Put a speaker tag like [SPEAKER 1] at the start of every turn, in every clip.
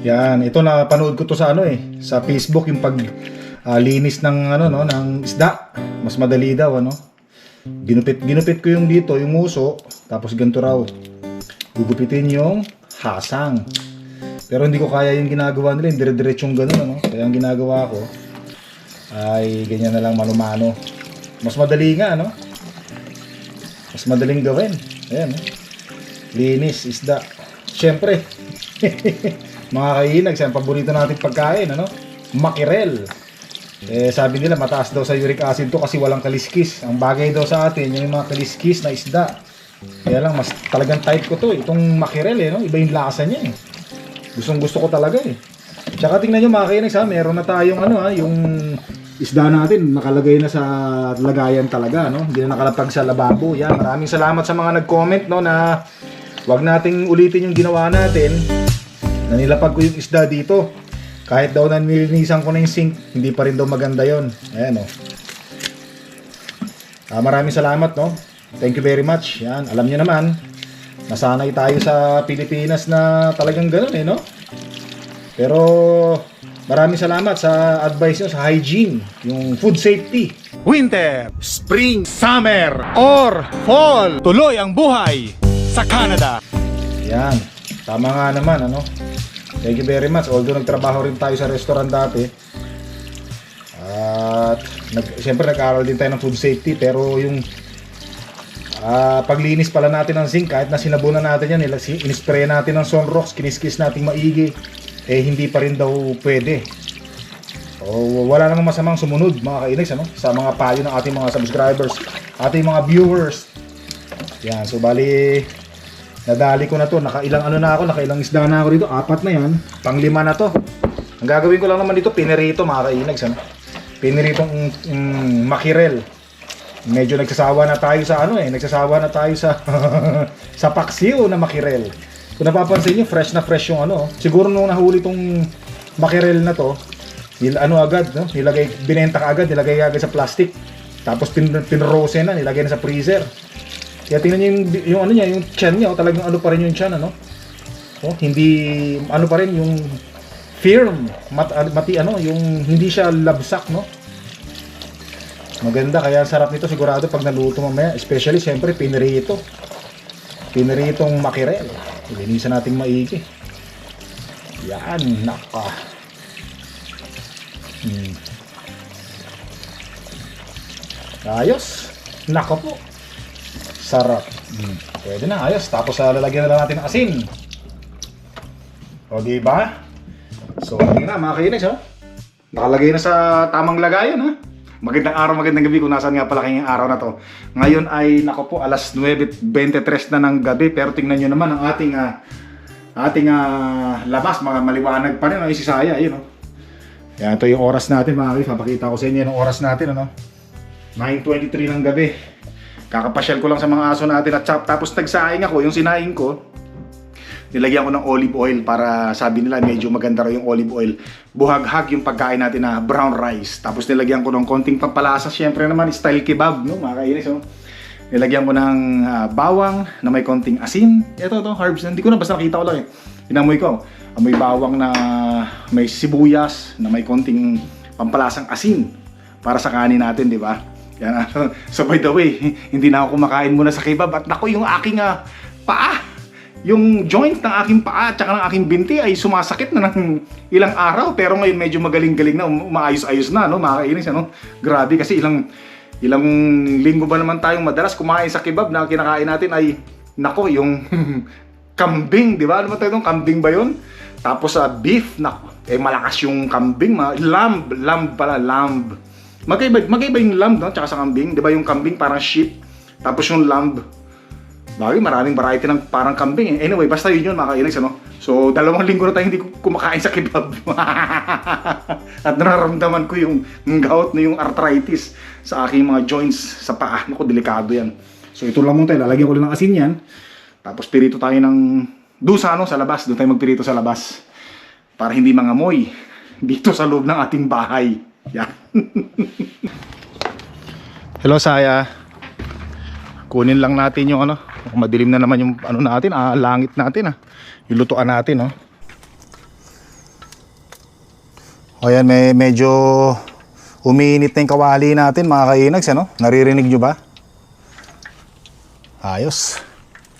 [SPEAKER 1] Yan, ito na panood ko to sa ano eh, sa Facebook yung pag ah, linis ng ano no, ng isda. Mas madali daw ano. Ginupit ginupit ko yung dito, yung muso, tapos ganito raw. Gugupitin yung hasang. Pero hindi ko kaya yung ginagawa nila, yung dire-diretsong ganun ano. Kaya ang ginagawa ko ay ganyan na lang mano-mano. Mas madali nga ano. Mas madaling gawin. Ayan. oh. Linis, isda. Siyempre, mga kainag, siya ang paborito natin pagkain, ano? Makirel. Eh, sabi nila, mataas daw sa uric acid to kasi walang kaliskis. Ang bagay daw sa atin, yung mga kaliskis na isda. Kaya lang, mas talagang type ko to, itong makirel, eh, no? Iba yung lasa niya, eh. Gustong gusto ko talaga, eh. Tsaka tingnan nyo mga kainag, ha? Meron na tayong, ano, ha? Yung isda natin, nakalagay na sa lagayan talaga, no? Hindi na nakalapag sa lababo. Yan, maraming salamat sa mga nag-comment, no, na wag nating ulitin yung ginawa natin na nilapag ko yung isda dito. Kahit daw na nilinisan ko na yung sink, hindi pa rin daw maganda yon. Ayan, oh. Ah, maraming salamat, no? Thank you very much. Yan, alam niyo naman, nasanay tayo sa Pilipinas na talagang ganun, eh, no? Pero maraming salamat sa advice nyo sa hygiene, yung food safety.
[SPEAKER 2] Winter, Spring, Summer, or Fall. Tuloy ang buhay sa Canada.
[SPEAKER 1] Yan. Tama nga naman, ano? Thank you very much. Although nagtrabaho rin tayo sa restaurant dati. At nag, siyempre nag-aral din tayo ng food safety pero yung ah, paglinis pala natin ng zinc kahit na sinabunan natin yan, inispray natin ng sunrox, kiniskis natin maigi, eh hindi pa rin daw pwede. O wala namang masamang sumunod mga kainags ano, sa mga payo ng ating mga subscribers, ating mga viewers. Yan, so bali Nadali ko na to, nakailang ano na ako, nakailang isda na ako dito, apat na yan, panglima na to. Ang gagawin ko lang naman dito, pinirito mga kainags, ano? Piniritong mm, makirel. Medyo nagsasawa na tayo sa ano eh, nagsasawa na tayo sa sa paksiw na makirel. Kung napapansin niyo, fresh na fresh yung ano. Siguro nung nahuli tong makirel na to, nil, ano agad, no? Nilagay, binenta ka agad, nilagay agad sa plastic. Tapos pin, pinrose na, nilagay na sa freezer. Kaya tingnan niyo yung, yung ano niya, yung chan niya, oh, talagang ano pa rin yung chan, ano? Oh, hindi, ano pa rin yung firm, mat, mati, ano, yung hindi siya labsak, no? Maganda, kaya sarap nito sigurado pag naluto mamaya, especially siyempre pinirito. Piniritong makirel. Ilinisan nating maigi. Yan, naka. Hmm. Ayos. Nako po. Sarap. Mm. Pwede na, ayos. Tapos uh, lalagyan na natin ng asin. O, di ba? So, tingnan na, mga kainis, ha? Nakalagay na sa tamang lagayan, ha? Magandang araw, magandang gabi kung nasaan nga pala kayong araw na to. Ngayon ay, nako po, alas 9.23 na ng gabi. Pero tingnan nyo naman ang ating, ah, ating ah, labas. Mga maliwanag pa rin, ang isisaya, ayun, oh. Yan, ito yung oras natin, mga kainis. Papakita ko sa inyo yung oras natin, ano? 9.23 ng gabi. Kakapasyal ko lang sa mga aso natin at. Tapos nagsaing ako, yung sinaing ko, nilagyan ko ng olive oil para sabi nila medyo maganda raw yung olive oil. Buhaghag yung pagkain natin na brown rice. Tapos nilagyan ko ng konting pampalasa. Siyempre naman, style kebab, no? Mga kainis, no? Nilagyan ko ng ah, bawang na may konting asin. Ito, to, herbs. Hindi ko na, basta nakita ko lang eh. Inamoy ko. Amoy bawang na may sibuyas, na may konting pampalasang asin para sa kanin natin, di ba? Yan, so by the way, hindi na ako kumakain muna sa kebab at nako yung aking ah, paa, yung joint ng aking paa at saka ng aking binti ay sumasakit na ng ilang araw pero ngayon medyo magaling-galing na, um- umaayos-ayos na, no? Makakainis, ano? Grabe kasi ilang ilang linggo ba naman tayong madalas kumain sa kebab na kinakain natin ay nako yung kambing, di ba? Ano ba tayo Kambing ba yun? Tapos sa beef, nako, eh malakas yung kambing, ma lamb, lamb pala, lamb. Magkaiba, magkaiba yung lamb, no? Tsaka sa kambing. Di ba yung kambing parang sheep? Tapos yung lamb, bagay, maraming variety ng parang kambing. Eh. Anyway, basta yun yun, mga kainis, ano? So, dalawang linggo na tayo hindi kumakain sa kebab. At nararamdaman ko yung, gout na yung arthritis sa aking mga joints sa paa. Naku, delikado yan. So, ito lang muna tayo. Lalagyan ko lang ng asin yan. Tapos, pirito tayo ng... Doon sa ano, sa labas. Doon tayo magpirito sa labas. Para hindi mangamoy. Dito sa loob ng ating bahay. Yan. Hello, Saya. Kunin lang natin yung ano. Madilim na naman yung ano natin, ah, langit natin ah. Yung lutuan natin, oh. O yan, may medyo umiinit na yung kawali natin mga kainags, ano? Naririnig nyo ba? Ayos.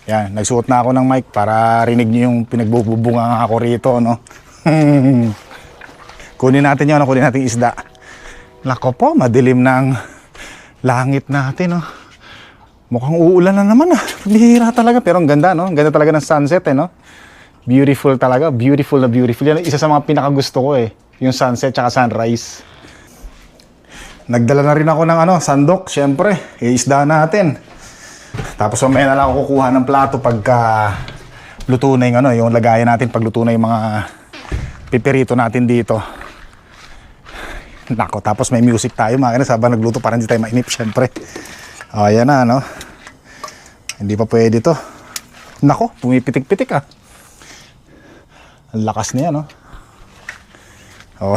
[SPEAKER 1] Yan, nagsuot na ako ng mic para rinig nyo yung pinagbubunga ako rito, no? kunin natin yun, ano? kunin natin isda. Nako po, madilim na ang langit natin, no? Mukhang uulan na naman, ah. Talaga, pero ang ganda, no? Ang ganda talaga ng sunset, eh, no? Beautiful talaga, beautiful na beautiful. Yan isa sa mga pinakagusto ko, eh. Yung sunset tsaka sunrise. Nagdala na rin ako ng ano, sandok, syempre. Iisda natin. Tapos mamaya na lang ako kukuha ng plato pagka luto na yung ano, yung lagayan natin pag luto na yung mga pipirito natin dito. Nako, tapos may music tayo mga kanas habang nagluto para hindi tayo mainip syempre. O, ayan na, no? Hindi pa pwede to. Nako, pumipitik-pitik ah. Ang lakas niya, no? Oh.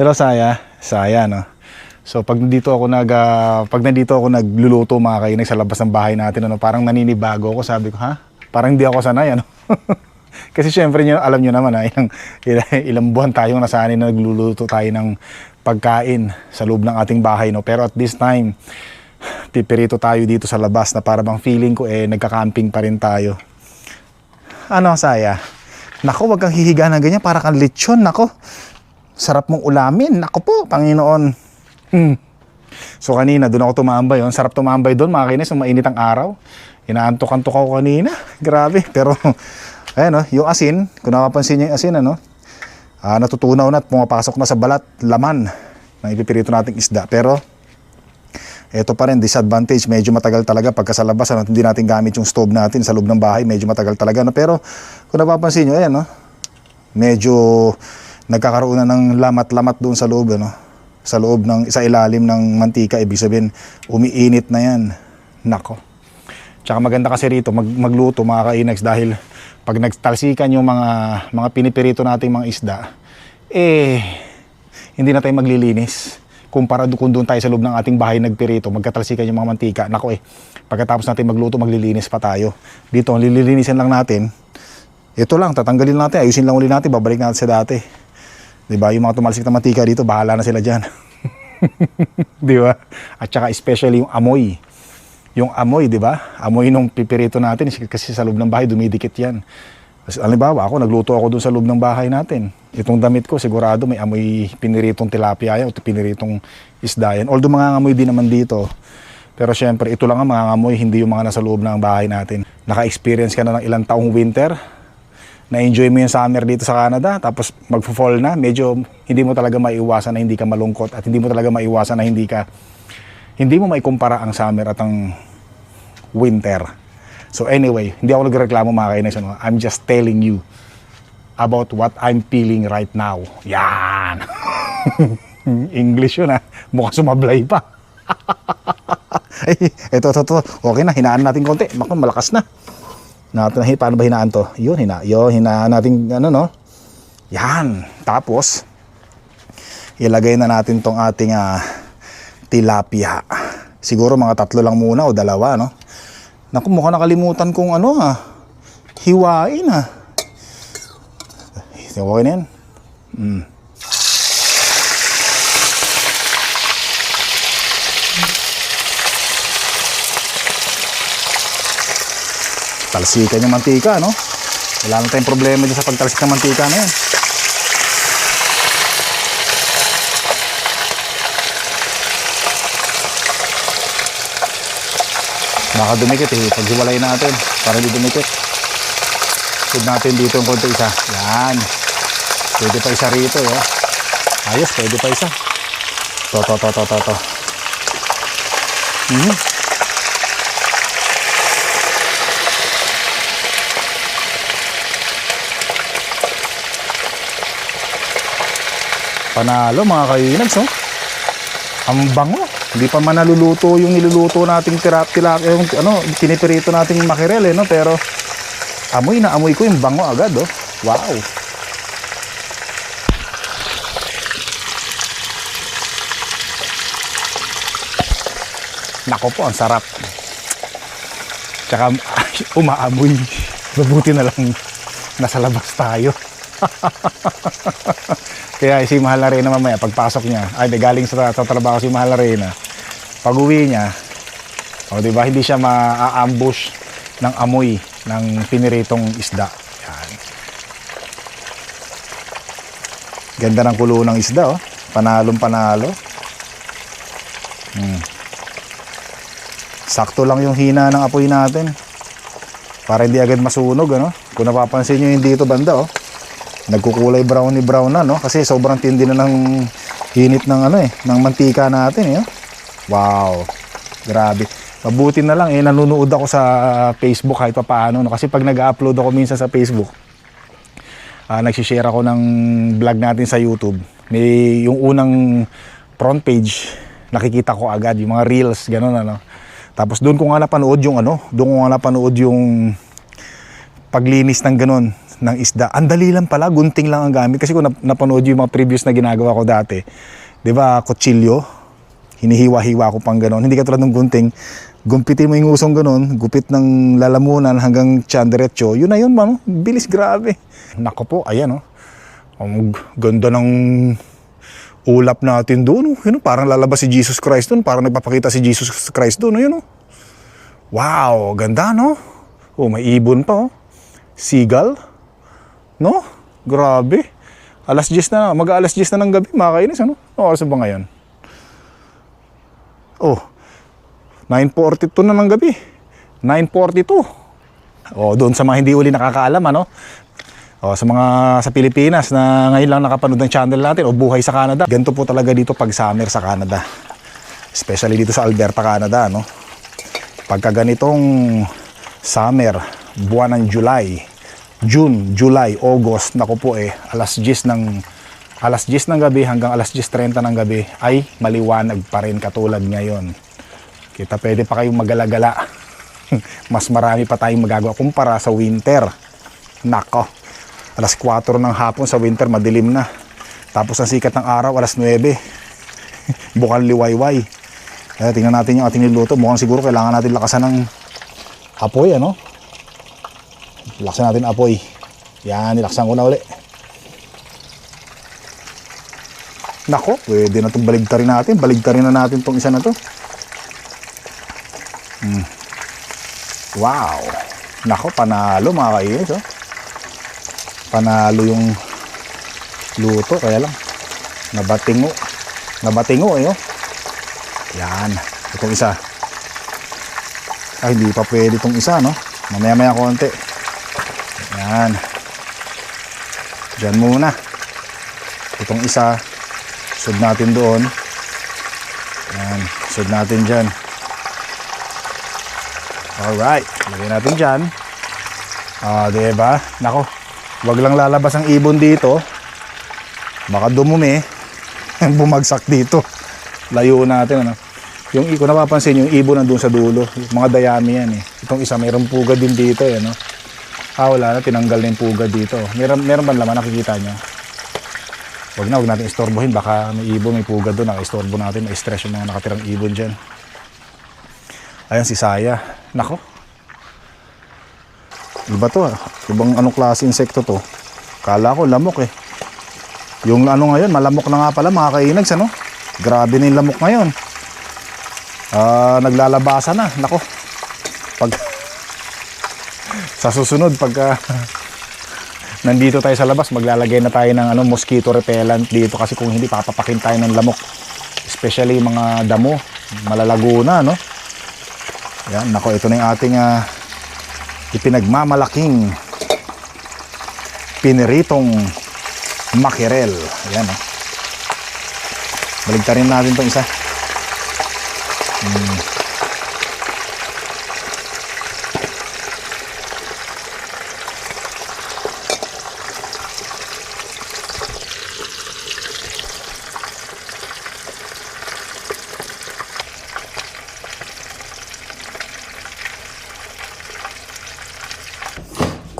[SPEAKER 1] Hello, Saya. Saya, no? So pag nandito ako nag ah, pag nandito ako nagluluto mga kainig sa labas ng bahay natin ano parang naninibago ako sabi ko ha parang hindi ako sanay ano kasi syempre nyo, alam nyo naman ha ilang, ilang, ilang buwan tayong nasanay na nagluluto tayo ng pagkain sa loob ng ating bahay no pero at this time pipirito tayo dito sa labas na para bang feeling ko eh nagka-camping pa rin tayo ano saya nako wag kang hihiga ng ganyan para kang lechon nako sarap mong ulamin nako po Panginoon Hmm. So kanina, doon ako tumambay. Ang sarap tumambay doon, mga kinis, mainit ang araw. Inaantok-antok ako kanina. Grabe. Pero, ayan o, yung asin, kung napapansin niyo yung asin, ano, ah, natutunaw na at pumapasok na sa balat, laman ng ipipirito nating isda. Pero, ito pa rin, disadvantage. Medyo matagal talaga pagka sa labas, ano, hindi natin gamit yung stove natin sa loob ng bahay. Medyo matagal talaga. No? Pero, kung napapansin niyo, ayan, no, medyo nagkakaroon na ng lamat-lamat doon sa loob, ano, sa loob ng sa ilalim ng mantika ibig sabihin umiinit na yan nako tsaka maganda kasi rito mag, magluto mga kainags dahil pag nagtalsikan yung mga mga pinipirito nating mga isda eh hindi na tayo maglilinis kumpara kung doon tayo sa loob ng ating bahay nagpirito magkatalsikan yung mga mantika nako eh pagkatapos natin magluto maglilinis pa tayo dito lilinisin lang natin ito lang tatanggalin natin ayusin lang uli natin babalik natin sa dati 'Di ba? Yung mga tumalsik na mantika dito, bahala na sila diyan. 'Di ba? At saka especially yung amoy. Yung amoy, 'di ba? Amoy nung pipirito natin kasi sa loob ng bahay dumidikit 'yan. Kasi halimbawa, ako nagluto ako doon sa loob ng bahay natin. Itong damit ko, sigurado may amoy piniritong tilapia yan o piniritong isda yan. Although mga amoy din naman dito. Pero syempre, ito lang ang mga amoy, hindi yung mga nasa loob ng bahay natin. Naka-experience ka na ng ilang taong winter, na-enjoy mo yung summer dito sa Canada, tapos magfo-fall na, medyo hindi mo talaga maiwasan na hindi ka malungkot at hindi mo talaga maiwasan na hindi ka hindi mo maikumpara ang summer at ang winter. So anyway, hindi ako nagreklamo mga kainis. Ano? I'm just telling you about what I'm feeling right now. Yan! English yun ha. Mukhang sumablay pa. Ay, eto, eto, eto. Okay na, hinaan natin konti. Baka malakas na natin paano ba hinaan to yun hina yun hinaan natin ano no yan tapos ilagay na natin tong ating ah, tilapia siguro mga tatlo lang muna o dalawa no naku mukhang nakalimutan kong ano ah hiwain ah okay na yan mm. talsikan yung mantika, no? Wala na tayong problema dyan sa pagtalsik ng mantika na yan. Baka dumikit eh. Paghiwalay natin para hindi dumikit. Sud natin dito yung konti isa. Yan. Pwede pa isa rito, eh. Ayos, pwede pa isa. To, to, to, to, to, to. Mhm. Panalo mga kainags, oh. Ang bango. Hindi pa man naluluto yung niluluto nating tirap tilak yung ano, pinipirito nating makirel eh, no? Pero amoy na amoy ko yung bango agad, oh. Wow. Nako po, ang sarap. Tsaka umaamoy. Mabuti na lang nasa labas tayo. Kaya si Mahal na Reyna mamaya, pagpasok niya, ay di galing sa, sa trabaho si Mahal na Reyna, pag uwi niya, o di ba, hindi siya ma-ambush ng amoy ng piniritong isda. Yan. Ganda ng kulo ng isda, oh. Panalong panalo. Hmm. Sakto lang yung hina ng apoy natin. Para hindi agad masunog, ano? Kung napapansin nyo yung dito banda, oh. Nagkukulay browny brown na, no? Kasi sobrang tindi na ng init ng ano eh, ng mantika natin, eh. oh. Wow. Grabe. Mabuti na lang eh, nanonood ako sa Facebook kahit pa paano. No? Kasi pag nag-upload ako minsan sa Facebook, ah nagsishare ako ng vlog natin sa YouTube. May yung unang front page, nakikita ko agad yung mga reels, gano'n ano. Tapos doon ko nga napanood yung ano, doon ko nga napanood yung paglinis ng ganun ng isda. Ang dali lang pala, gunting lang ang gamit. Kasi nap- napanood yung mga previous na ginagawa ko dati, di ba, kutsilyo, hinihiwa-hiwa ko pang ganon. Hindi ka tulad ng gunting, gumpitin mo yung usong ganon, gupit ng lalamunan hanggang tiyan diretso, yun na yun, mano. Bilis, grabe. Nako po, ayan, oh. Ang ganda ng ulap natin doon. Oh. Yun, oh, parang lalabas si Jesus Christ doon. Parang nagpapakita si Jesus Christ doon. Oh, yun, oh. Wow, ganda, no? Oh, may ibon pa, oh. Seagull. No? Grabe. Alas 10 na, mag-alas 10 na ng gabi, makakainis, ano? Ano oras ba ngayon? Oh, 9.42 na ng gabi. 9.42. Oh, doon sa mga hindi uli nakakaalam, ano? Oh, sa mga sa Pilipinas na ngayon lang nakapanood ng channel natin o buhay sa Canada. Ganito po talaga dito pag summer sa Canada. Especially dito sa Alberta, Canada, no? Pagka ganitong summer, buwan ng July, June, July, August, nako po eh, alas 10 ng alas 10 ng gabi hanggang alas 10.30 ng gabi ay maliwanag pa rin katulad ngayon. Kita pwede pa kayong magalagala. Mas marami pa tayong magagawa kumpara sa winter. Nako, alas 4 ng hapon sa winter, madilim na. Tapos ang sikat ng araw, alas 9. Bukal liwayway. Kaya tingnan natin yung ating niluto. Mukhang siguro kailangan natin lakasan ng apoy, ano? Laksan natin apoy. Yan, nilaksan ko na uli. Nako, pwede na itong baligtarin natin. Baligtarin na natin itong isa na to. Hmm. Wow. Nako, panalo mga kainis. Oh. Panalo yung luto. Kaya lang, nabatingo. Nabatingo eh. Oh. Yan. Itong isa. Ay, hindi pa pwede itong isa, no? Mamaya-maya konti. Yan. Diyan muna. Itong isa, sud natin doon. Yan, sud natin dyan. Alright, lagay natin dyan. Ah, diba? Nako, wag lang lalabas ang ibon dito. Baka dumumi. Bumagsak dito. Layo natin, ano. Yung kung napapansin yung ibon nandun sa dulo. Mga dayami yan eh. Itong isa, mayroong pugad din dito eh, no? Ah, wala na. Tinanggal na yung pugad dito. Meron, meron ba laman nakikita nyo? Huwag na, huwag natin istorbohin. Baka may ibon, may pugad doon. Naka-istorbo natin. May-stress yung mga nakatirang ibon dyan. Ayan si Saya. Nako. Iba to ah. Ibang anong klase insekto to. Kala ko lamok eh. Yung ano ngayon, malamok na nga pala mga kainags ano. Grabe na yung lamok ngayon. Ah, naglalabasa na. Nako. Pag sa susunod pagka nandito tayo sa labas, maglalagay na tayo ng ano mosquito repellent dito kasi kung hindi papapakin tayo ng lamok. Especially yung mga damo, malalago na, no? Yan, nako, ito na yung ating ah, ipinagmamalaking piniritong makirel. Ayan, oh. Baligtarin natin itong isa. Hmm.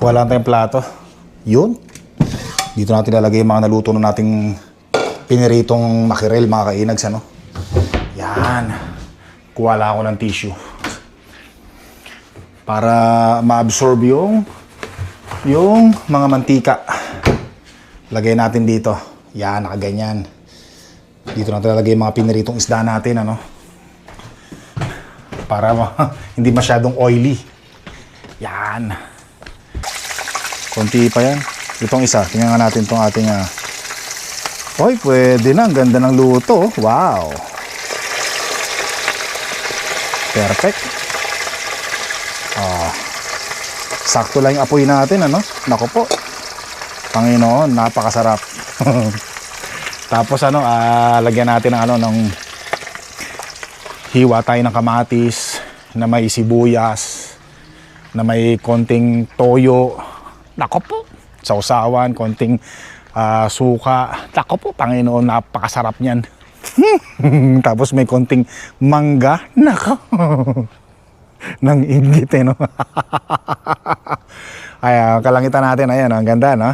[SPEAKER 1] Kuha lang tayong plato. Yun. Dito natin lalagay yung mga naluto na nating piniritong makirel, mga kainags, ano? Yan. Kuha lang ako ng tissue. Para ma-absorb yung yung mga mantika. Lagay natin dito. Yan, nakaganyan. Dito natin lalagay yung mga piniritong isda natin, ano? Para ma- hindi masyadong oily. Yan. Konti pa yan. Itong isa, tingnan nga natin itong ating... ah, Hoy, pwede na. Ang ganda ng luto. Wow. Perfect. Ah. Sakto lang yung apoy natin, ano? Nako po. Panginoon, napakasarap. Tapos ano, ah, lagyan natin ng ano ng hiwa tayo ng kamatis na may sibuyas, na may konting toyo. Nako po. Sausawan, konting ah, suka. Nako po, Panginoon, napakasarap niyan. Tapos may konting mangga. Nako. Nang inggit eh, no? Ay, ah, kalangitan natin. Ayan, ang ganda, no?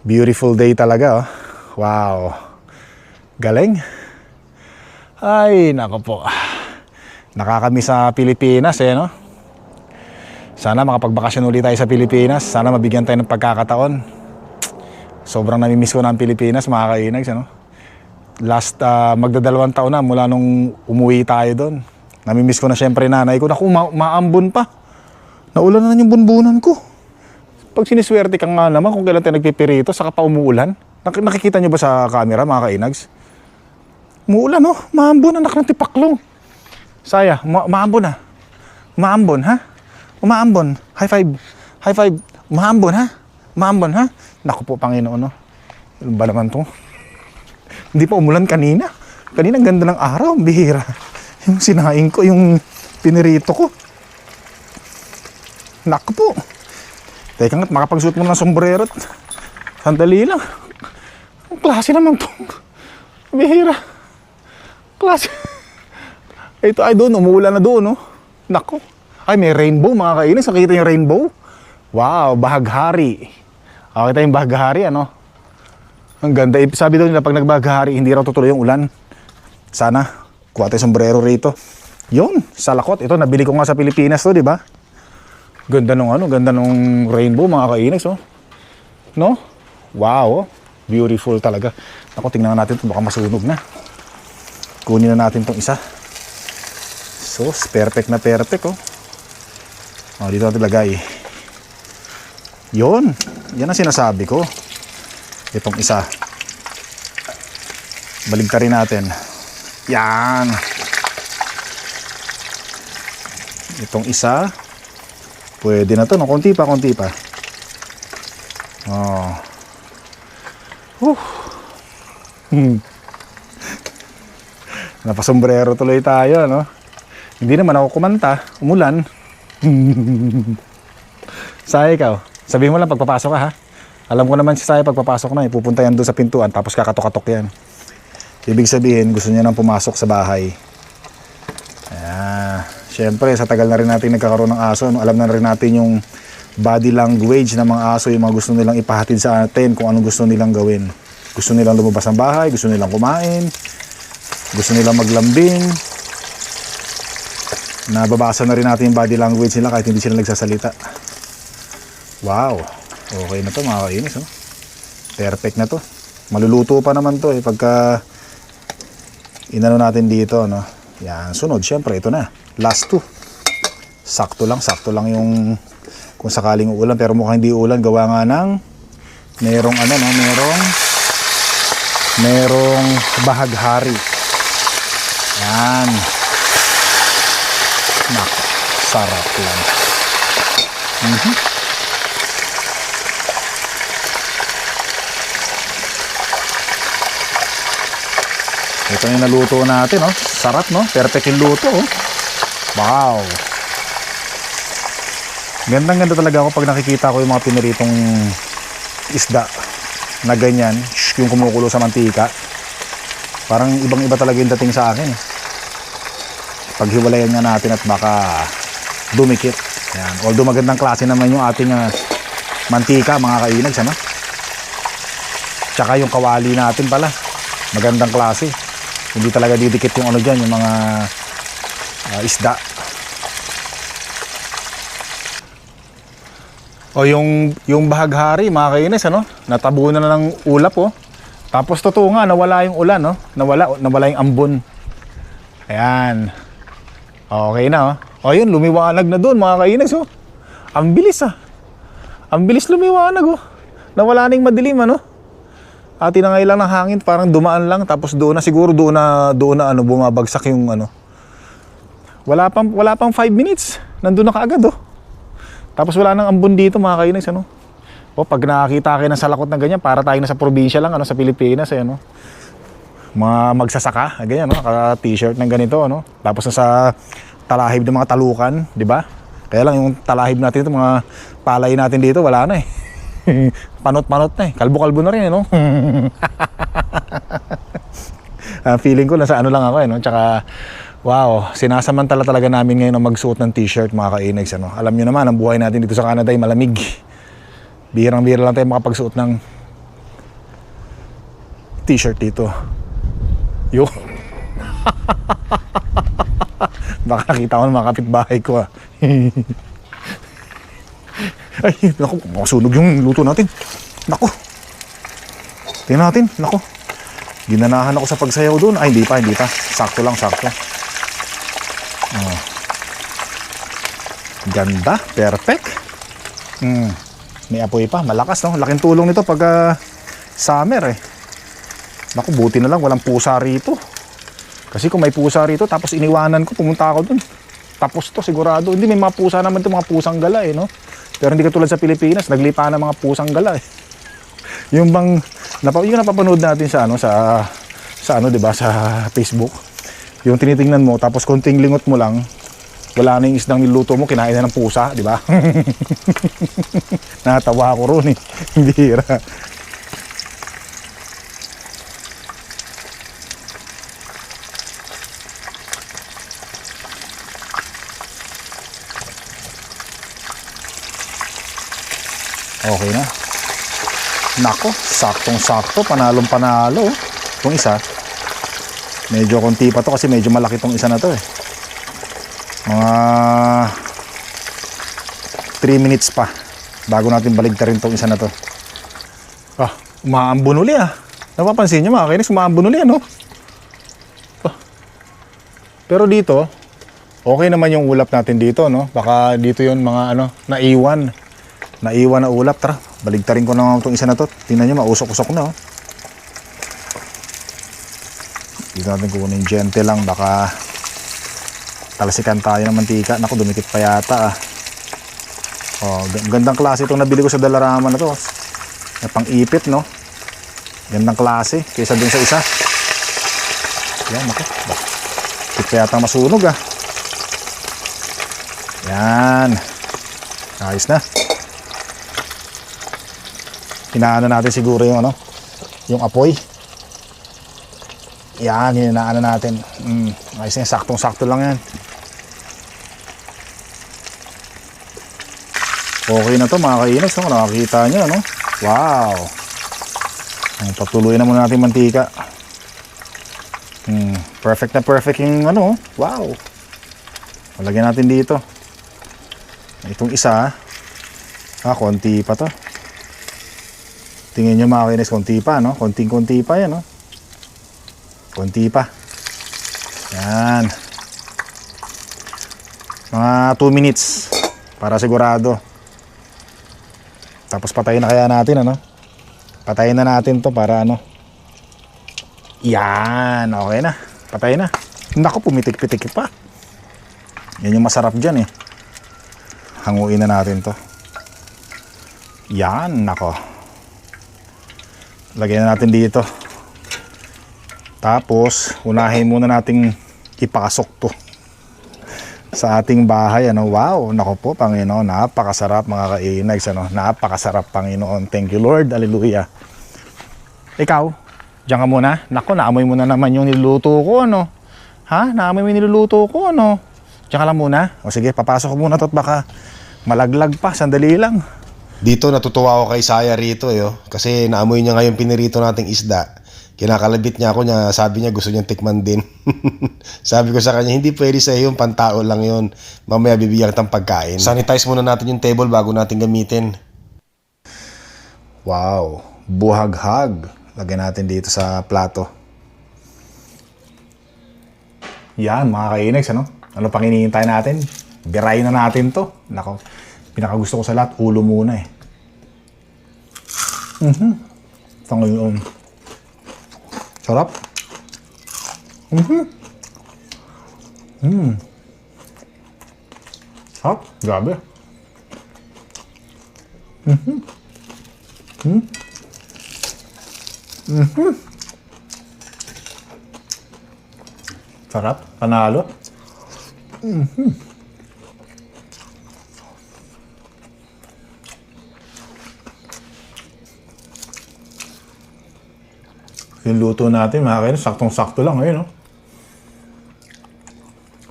[SPEAKER 1] Beautiful day talaga, oh. Wow. Galing. Ay, nako po. Nakakami sa Pilipinas, eh, no? Sana makapagbakasyon ulit tayo sa Pilipinas. Sana mabigyan tayo ng pagkakataon. Sobrang namimiss ko na ang Pilipinas, mga kainags, ano? Last, ah, magdadalawang taon na mula nung umuwi tayo doon. Namimiss ko na syempre nanay ko. Naku, ma- maambon pa. Naulan na yung bunbunan ko. Pag siniswerte ka nga naman kung kailan tayo nagpipirito, saka pa umuulan. Nak- nakikita nyo ba sa camera, mga kainags? Umuulan, oh. Maambon, anak ng tipaklong. Saya, ma- maambon na. Maambon, ha? Umaambon. High five. High five. Maambon, ha? Maambon, ha? Naku po, Panginoon, no? Ano ba naman to? Hindi pa umulan kanina. Kanina ganda ng araw, ang bihira. Yung sinaing ko, yung pinirito ko. Naku po. Teka nga't makapagsuot mo ng sombrero. Sandali lang. Ang klase naman to. Bihira. Klase. Ito ay doon, umuulan na doon, no? Naku. Ay, may rainbow, mga kainis. Nakita yung rainbow? Wow, bahaghari. Okay tayo yung bahaghari, ano? Ang ganda. Sabi daw nila, pag nagbahaghari, hindi raw tutuloy yung ulan. Sana, kuha tayo sombrero rito. Yun, salakot. Ito, nabili ko nga sa Pilipinas to, di ba? Ganda nung ano, ganda nung rainbow, mga kainis, oh. No? Wow, oh. Beautiful talaga. Ako, tingnan natin ito, baka masunog na. Kunin na natin tong isa. So, perfect na perfect, oh. Oh, dito natin lagay. Yon, yan ang sinasabi ko. Itong isa. Baligtarin natin. Yan. Itong isa. Pwede na to, no? Konti pa, konti pa. Oh. Whew. Hmm. Napasombrero tuloy tayo, no? Hindi naman ako kumanta. Umulan. Saya ikaw. Sabihin mo lang pagpapasok ka, ha? Alam ko naman si Saya pagpapasok na, ipupunta yan doon sa pintuan, tapos kakatok-katok yan. Ibig sabihin, gusto niya nang pumasok sa bahay. Ah, syempre, sa tagal na rin natin nagkakaroon ng aso, alam na rin natin yung body language ng mga aso, yung mga gusto nilang ipahatid sa atin, kung anong gusto nilang gawin. Gusto nilang lumabas ng bahay, gusto nilang kumain, gusto nilang maglambing. Nababasa na rin natin yung body language nila kahit hindi sila nagsasalita. Wow, okay na to mga kainis. Oh. Perfect na to. Maluluto pa naman to eh pagka inano natin dito, no? Yan, sunod, syempre, ito na. Last two. Sakto lang, sakto lang yung kung sakaling uulan, pero mukhang hindi ulan, gawa nga ng merong ano, no? Merong merong bahaghari. Yan. Nak, sarap lang. Mhm. Ito yung naluto natin, oh. Sarap, no? Perfect yung luto, oh. Wow. Gandang-ganda talaga ako pag nakikita ko yung mga piniritong isda na ganyan, yung kumukulo sa mantika. Parang ibang-iba talaga yung dating sa akin. eh. Paghiwalayan nga natin at baka dumikit. Yan. Although magandang klase naman yung ating ah, mantika, mga kainags, ano? Tsaka yung kawali natin pala. Magandang klase. Hindi talaga didikit yung ano dyan, yung mga ah, isda. O yung, yung bahaghari, mga kainis, ano? Natabunan na ng ulap, oh. Tapos totoo nga, nawala yung ulan, no? Nawala, nawala yung ambon. Ayan. Okay na, oh. O yun, lumiwanag na doon, mga kainis, oh. Ang bilis, ah. Ang bilis lumiwanag, oh. Nawala na yung madilim, ano? At tinangay lang ng hangin, parang dumaan lang, tapos doon na, siguro doon na, doon na, ano, bumabagsak yung, ano. Wala pang, wala pang 5 minutes. Nandun na kaagad, oh. Tapos wala nang ambon dito mga kainis, ano? O pag nakakita kayo ng salakot na ganyan, para tayo nasa probinsya lang, ano, sa Pilipinas, eh, ano? Mga magsasaka, ganyan, no? Naka-t-shirt ng ganito, ano? Tapos nasa talahib ng mga talukan, di ba? Kaya lang yung talahib natin ito, mga palay natin dito, wala na eh. Panot-panot na eh. Kalbo-kalbo na rin, eh, no? Ah, feeling ko nasa ano lang ako eh, no? Tsaka, wow, sinasamantala talaga namin ngayon na magsuot ng t-shirt mga kainags, ano? Alam nyo naman, ang buhay natin dito sa Canada ay malamig. Birang-bira lang tayo makapagsuot ng t-shirt dito. Yo. Baka nakita ko ng mga kapitbahay ko ah. Ay, naku, masunog yung luto natin. Naku. Tingnan natin, naku. Ginanahan ako sa pagsayaw doon. Ay, hindi pa, hindi pa. Sakto lang, sakto. Oh. Ganda, perfect. Hmm. May apoy pa, malakas no. Laking tulong nito pag ah, summer eh. Naku, buti na lang walang pusa rito. Kasi kung may pusa rito, tapos iniwanan ko, pumunta ako dun. Tapos to, sigurado. Hindi, may mga pusa naman to, mga pusang gala eh, no? Pero hindi katulad sa Pilipinas, naglipa na mga pusang gala eh. Yung bang, napa, yung napapanood natin sa ano, sa, sa ano, di ba, sa Facebook. Yung tinitingnan mo, tapos konting lingot mo lang, wala na yung isdang niluto mo, kinain na ng pusa, di ba? Natawa ako ron eh. Bira. Okay na. Nako, saktong-sakto, panalong panalo. oh. Itong isa, medyo konti pa to kasi medyo malaki tong isa na to eh. Mga 3 minutes pa bago natin baligtarin tong isa na to. Ah, umaambon uli ah. Napapansin nyo mga kainis, umaambon uli ano? Ah. Pero dito, okay naman yung ulap natin dito, no? Baka dito yon mga ano, naiwan. Naiwan na ulap, tara. Baligtarin ko na itong isa na to. Tingnan nyo, mausok-usok na, oh. Dito natin kunin gentle lang, baka talasikan tayo ng mantika. Naku, dumikit pa yata, ah. Oh, gandang klase itong nabili ko sa Dalarama na to. Na pang-ipit, no? Gandang klase, kaysa dun sa isa. Yan, naku. Bakit pa yata masunog, ah. Yan. Ayos na hinaano natin siguro yung ano, yung apoy. Yan, hinaano natin. Mm, ayos na saktong-sakto lang yan. Okay na to mga kainis, no? nakakita nyo, no? Wow! Patuloy na muna natin mantika. Mm, perfect na perfect yung ano, wow! Palagyan natin dito. Itong isa, ah, konti pa to. Tingin nyo mga kainis, konti pa, no? Konting-konti pa yan, no? Konti pa. Yan. Mga 2 minutes para sigurado. Tapos patayin na kaya natin, ano? Patayin na natin to para ano? Yan, okay na. Patayin na. Naku, pumitik-pitik pa. Yan yung masarap dyan, eh. Hanguin na natin to. Yan, nako. Lagyan na natin dito. Tapos, unahin muna nating ipasok to sa ating bahay. Ano, wow, nako po, Panginoon, napakasarap mga kainags. Ano, napakasarap, Panginoon. Thank you, Lord. Hallelujah. Ikaw, diyan ka muna. Nako, naamoy mo na naman yung niluluto ko, ano? Ha? Naamoy mo yung niluluto ko, ano? Diyan ka lang muna. O sige, papasok muna to at baka malaglag pa. Sandali lang.
[SPEAKER 3] Dito natutuwa ako kay Saya rito eh, oh. kasi naamoy niya ngayon pinirito nating isda. Kinakalabit niya ako niya, sabi niya gusto niyang tikman din. sabi ko sa kanya, hindi pwede sa iyo, pantao lang yon. Mamaya bibigyan kitang pagkain. Sanitize muna natin yung table bago natin gamitin.
[SPEAKER 1] Wow, buhaghag. Lagyan natin dito sa plato. Yan, mga kainags, ano? Ano pang hinihintay natin? Birayin na natin to. Nako, pinakagusto ko sa lahat, ulo muna eh. Mhm. Tangayon. Sarap. Mhm. Mm. Sarap. Grabe. Sarap. Panalo. Yung luto natin, mga kainis, saktong-sakto lang ngayon, no?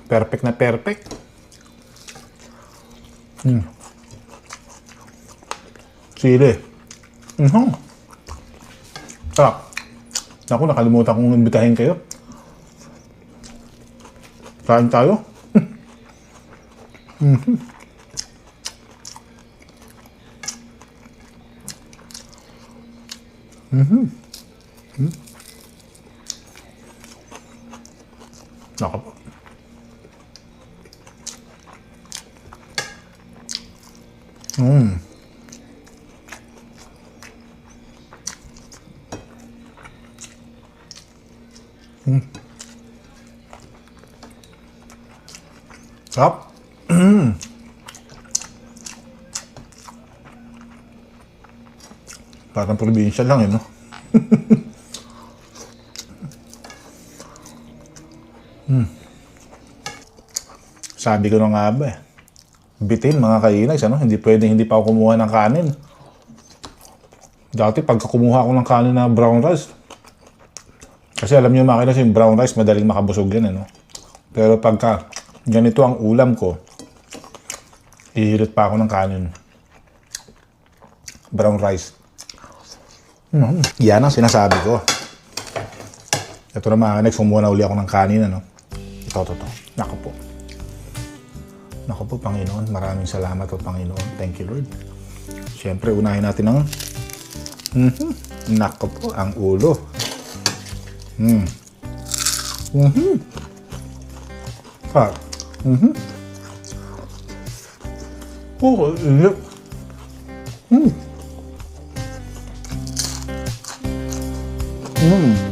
[SPEAKER 1] Perfect na perfect. Hmm. Sili. Mhm. Sarap. Naku, nakalimutan kong imbitahin kayo. Kain tayo. Mhm. Mhm. Mhm. Nako po. Mm. Sarap. Mm. Parang probinsya lang eh, no? Sabi ko na nga ba eh. Bitin mga kainags, ano? Hindi pwedeng hindi pa ako kumuha ng kanin. Dati pagka kumuha ako ng kanin na brown rice, kasi alam niyo mga kainas, yung brown rice madaling makabusog yan, ano? Pero pagka ganito ang ulam ko, ihilot pa ako ng kanin. Brown rice. Mm, yan ang sinasabi ko. Ito na mga next, kumuha na uli ako ng kanin, ano? Ito, ito, ito. Nako po. Nako po, Panginoon. Maraming salamat po, Panginoon. Thank you, Lord. Siyempre, unahin natin ang... Mhm. Nako po, ang ulo. Mm. Mhm. Ah. Mhm. Oh, inip. Mm. Mm.